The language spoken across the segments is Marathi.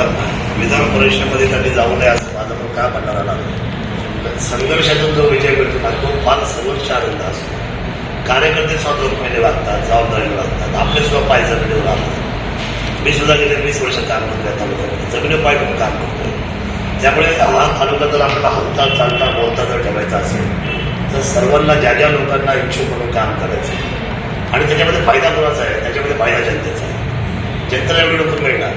अर्थात विधान परिषदेमध्ये त्यांनी जाऊ नये असं माझं पण काय म्हणणार आला संघर्षातून जो विजय मिळतो ना तो फार सर्वोच्च आनंद असतो. कार्यकर्ते स्वतः रुपयाने वागतात जबाबदारीने वागतात आपले सुद्धा पाय जमिनीवर लागतात मी सुद्धा गेले वीस वर्ष काम करतोय तालुक्यामध्ये जमिनीवर पाय ठेवून काम करतोय. त्यामुळे हा तालुका जर आपल्याला हलता चालता बोलता जर ठेवायचा असेल तर सर्वांना ज्या ज्या लोकांना इच्छुक म्हणून काम करायचं आहे. आणि त्याच्यामध्ये फायदा कोणाचा आहे? त्याच्यामध्ये फायदा जनतेचा आहे. जनतेला एवढी लोक मिळणार.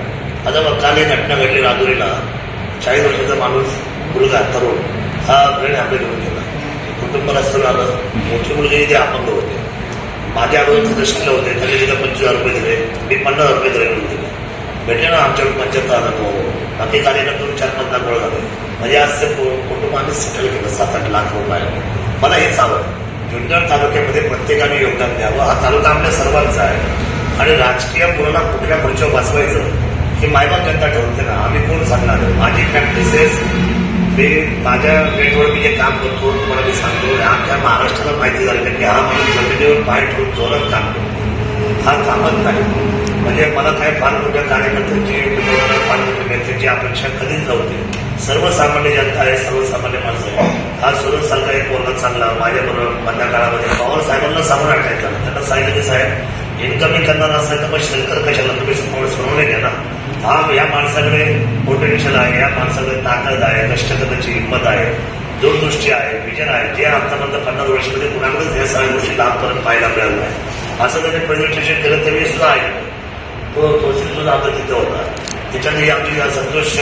आता बघ काल एक घटना घडली राजुरीला. चाळीस वर्षाचा माणूस मुलगा तरुण हा ब्रेन आपले घेऊन गेला. कुटुंबाला सगळं आलं. मोठी मुलगी ते अपंग होते. माझ्या अगोदर दशकीला होते. त्यांनी तिला पंचवीस हजार रुपये दिले. मी पन्नास रुपये दिले म्हणून दिले. भेटले ना आमच्या पंच्याहत्तर हजार हो बाकी कार्यकर्ते चार पन्नास गोळ झाले. म्हणजे आज ते कुटुंबाने सेटल केलं. सात आठ लाख रुपये. मला हेच हवं जुन्नर तालुक्यामध्ये प्रत्येकाने योगदान द्यावं. हा तालुका आपल्या सर्वांचा आहे. आणि राजकीय मुलांना कुठल्या खुर्चीवर बसवायचं की मायबाप जनता ठरवते ना आम्ही कोण सांगणार? माझी प्रॅक्टिसेस मी माझ्या नेटवर मी जे काम करतो तुम्हाला मी सांगतो. आमच्या महाराष्ट्राला माहिती झाली की हा माणूस जमिनीवर पाय ठेवून जोरात काम करतो. हा कामच नाही. म्हणजे मला काय फार मोठ्या कार्यकर्त्यांची किंवा फार मोठ्या नेत्यांची अपेक्षा कधीच नव्हती. सर्वसामान्य जनता आहे सर्वसामान्य माणसं आहे. हा सुरत सारखा एक पोरगा चांगला माझ्याबरोबर मधल्या काळामध्ये पवार साहेबांना सामोरं टाकायचं त्यांना सांगितलं की साहेब इन्कमिंग करणार असेल तर मग शंकर कशाला? तुम्ही समोर सोडवून घ्या ना हा या माणसाकडे पोटेन्शियल आहे या माणसाकडे ताकद आहे कष्ट करण्याची हिंमत आहे दूरदृष्टी आहे विजन आहे जे आतापर्यंत पन्नास वर्षामध्ये कुणाकडेच या सगळ्या गोष्टी लाभपर्यंत पाहायला मिळालं नाही. असं त्यांनी प्रेझेंटेशन केलं ते मी सुद्धा ऐकलं तो तहसील सुद्धा आपला तिथं होता. त्याच्यातही आमची संतोष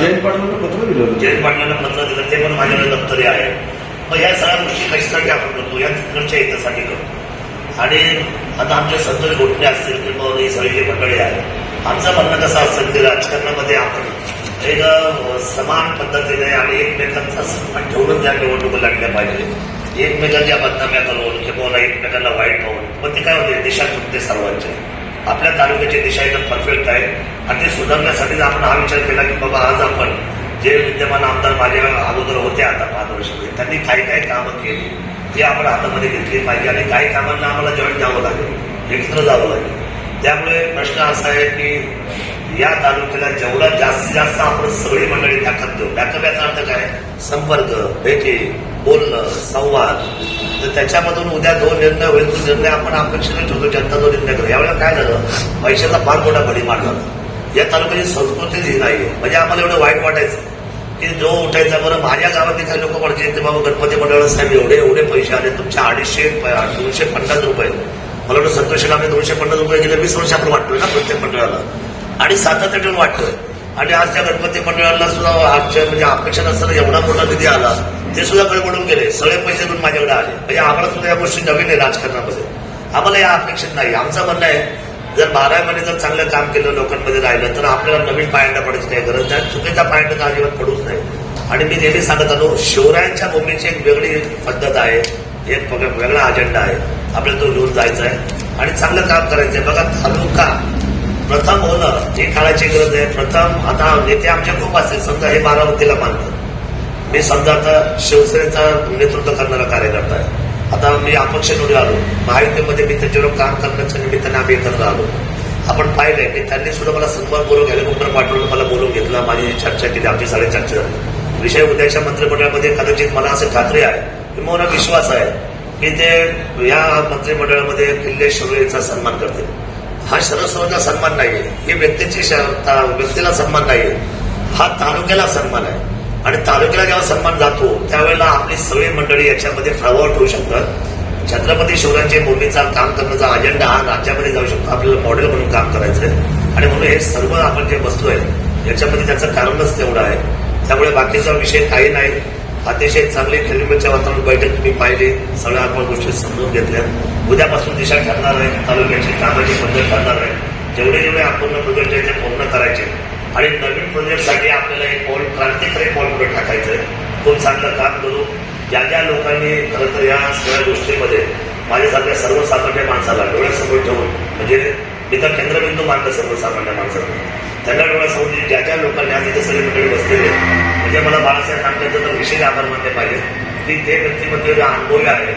जयंत पाटलांना पत्र दिलं जयंत पाटलांना पत्र दिलं ते पण माझ्याकडे दप्तरी आहे. मग या सगळ्या गोष्टी कशासाठी आपण करतो? या तिकडच्या हितासाठी करतो. आणि आता आमचे संतोष घोटणे असतील किंवा ही सगळी जी मंडळी आहे आमचं म्हणणं कसं असतं की राजकारणामध्ये आपण एक समान पद्धतीने आणि एकमेकांचा सन्मान ठेवून त्या निवडणुका लढल्या पाहिजे. एकमेकांच्या बदनाम्या करून किंवा एकमेकांना वाईट पाहून मग ते काय होते? दिशा चुकते सर्वांचे. आपल्या तालुक्याची दिशा एकदम परफेक्ट आहे. आणि ते सुधारण्यासाठी आपण हा विचार केला की बाबा आज आपण जे विद्यमान आमदार माझ्या अगोदर होते आता पाच वर्षामध्ये त्यांनी काही काही कामं केली. ती आपण हातामध्ये घेतली पाहिजे आणि काही कामांना आम्हाला जॉईन द्यावं लागेल. एकत्र जावं लागेल. त्यामुळे प्रश्न असा आहे की या तालुक्याला जेवढा जास्तीत जास्त आपण सगळी मंडळी ताकद देऊ. बॅकअप याचा अर्थ काय? संपर्क भेटी बोलणं संवाद. तर त्याच्यामधून उद्या दोन निर्णय होईल. तो निर्णय आपण अपेक्षित ठेवतो. जनता जो निर्णय करू यावेळेला काय झालं? पैशाचा फार मोठा भडीमार झाला या तालुक्याची संस्कृतीच ही नाही म्हणजे आम्हाला एवढं वाईट वाटायचं की जो उठायचा बरं माझ्या गावातले काही लोक म्हणायचे ते बाबा गणपती मंडळ साहेब एवढे एवढे पैसे आले. तुमचे अडीचशे प- दोनशे पन्नास रुपये. मला वाटतं संतोषला आम्ही दोनशे पन्नास रुपये गेले वीस वर्ष आपण वाटतोय ना प्रत्येक मंडळाला. आणि सातत्य ठेवून वाटतोय. आणि आज त्या गणपती मंडळाला सुद्धा आमच्या म्हणजे अपेक्षा नसताना एवढा मोठा निधी आला ते सुद्धा गडबडून गेले. सगळे पैसे घेऊन माझ्याकडे आले. म्हणजे आम्हाला सुद्धा या गोष्टी नवीन आहे राजकारणामध्ये. आम्हाला या अपेक्षित नाही. आमचं म्हणणं आहे जर बारा महिने जर चांगलं काम केलं लोकांमध्ये राहिलं तर आपल्याला नवीन पायंडा पडायची काही गरज नाही. चुकीचा पायंडा तर अजिबात पडूच नाही. आणि मी नेहमी सांगत आलो शिवरायांच्या भूमीची एक वेगळी पद्धत आहे. एक वेगळा अजेंडा आहे. आपल्याला तो घेऊन जायचं आहे आणि चांगलं काम करायचं आहे बघा तालुका प्रथम होणं हे काळाची गरज आहे प्रथम आता नेते आमच्या खूप असतील. समजा हे बारामतीला मानतात. मी समजा आता शिवसेनेचा नेतृत्व करणारा कार्यकर्ता आहे. आता मी अपक्ष निवडून आलो. महायुतीमध्ये मी त्याच्यावर काम करण्याच्या निमित्ताने आम्ही एकत्र आलो. आपण पाहिलंय की त्यांनी सुद्धा मला सन्मानपूर्वक हेलिकॉप्टर पाठवून मला बोलून घेतलं. माझी चर्चा केली आमची साडे चर्चा झाली. विषय उद्याच्या मंत्रिमंडळामध्ये कदाचित मला असं खात्री आहे की मला विश्वास आहे. की ते या मंत्रिमंडळामध्ये किल्ले शिवरेचा सन्मान करते. हा शरद सन्मान नाहीये. हे व्यक्तीची ता- व्यक्तीला सन्मान नाहीये. हा तालुक्याला सन्मान आहे. आणि तालुक्याला जेव्हा सन्मान जातो त्यावेळेला आपली सगळी मंडळी याच्यामध्ये प्रभाव ठेवू शकतात. छत्रपती शिवरायांच्या भूमीचा काम करण्याचा अजेंडा हा राज्यामध्ये जाऊ शकतो. आपल्याला मॉडेल म्हणून काम करायचंय. आणि म्हणून हे सर्व आपण जे बसलोय याच्यामध्ये त्याचं कारणच तेवढं आहे. त्यामुळे बाकीचा विषय काही नाही. अतिशय चांगली खेळीमेच्या वातावरण बैठक मी पाहिली. सगळ्या आपण गोष्टी समजून घेतल्या. उद्यापासून दिशा ठरणार आहे. तालुक्याची कामाची पद्धत ठरणार आहे. जेवढे जेवढे अपूर्ण प्रोजेक्ट आहे ते पूर्ण करायचे. आणि नवीन प्रोजेक्टसाठी आपल्याला एक पाऊल क्रांतिकारी पाऊल पुढे टाकायचं आहे. खूप चांगलं काम करू. ज्या ज्या लोकांनी खरं तर या सगळ्या गोष्टीमध्ये माझ्यासारख्या सर्वसामान्य माणसाला डोळ्यासमोर ठेवून म्हणजे मी तर केंद्रबिंदू मानलं सर्वसामान्य माणसाला. त्यांना डोळ्यासमोर जे- ज्या ज्या लोकांनी आज इथे सगळे मंडळी बसलेले म्हणजे मला बाळासाहेब ठाकरेंचा तर विशेष आभार मानले पाहिजे. की ते व्यक्तिमत्व जे अनुभवी आहे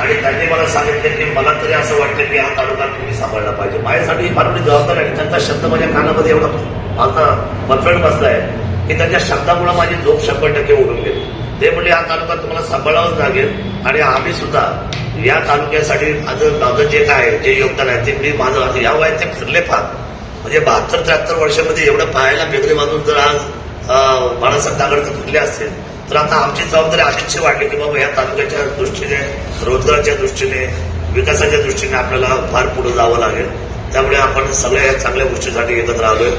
आणि त्यांनी मला सांगितलं की मला तरी असं वाटतं की हा तालुका तुम्ही सांभाळला पाहिजे. माझ्यासाठी फार मोठी जबाबदारी आहे. त्यांचा शब्द माझ्या कानामध्ये एवढा आता परफेक्ट बसलाय की त्यांच्या शब्दामुळे माझी झोप शंभर टक्के उडून गेली. ते म्हणजे हा तालुका तुम्हाला सांभाळावाच लागेल. आणि आम्ही सुद्धा या तालुक्यासाठी माझं माझं जे काय आहे, जे योगदान आहे ते मी माझं आता या वयात ते फिरले फार. म्हणजे बहात्तर त्र्याहत्तर वर्षामध्ये एवढं पाहायला बेगरे बांधून जर आज बाळासाहेब दागडकर फिरले असतील तर आता आमची जबाबदारी अतिशय वाढली की बाबा या तालुक्याच्या दृष्टीने रोजगाराच्या दृष्टीने विकासाच्या दृष्टीने आपल्याला फार पुढे जावं लागेल. त्यामुळे आपण सगळ्या या चांगल्या गोष्टीसाठी एकत्र आलोय.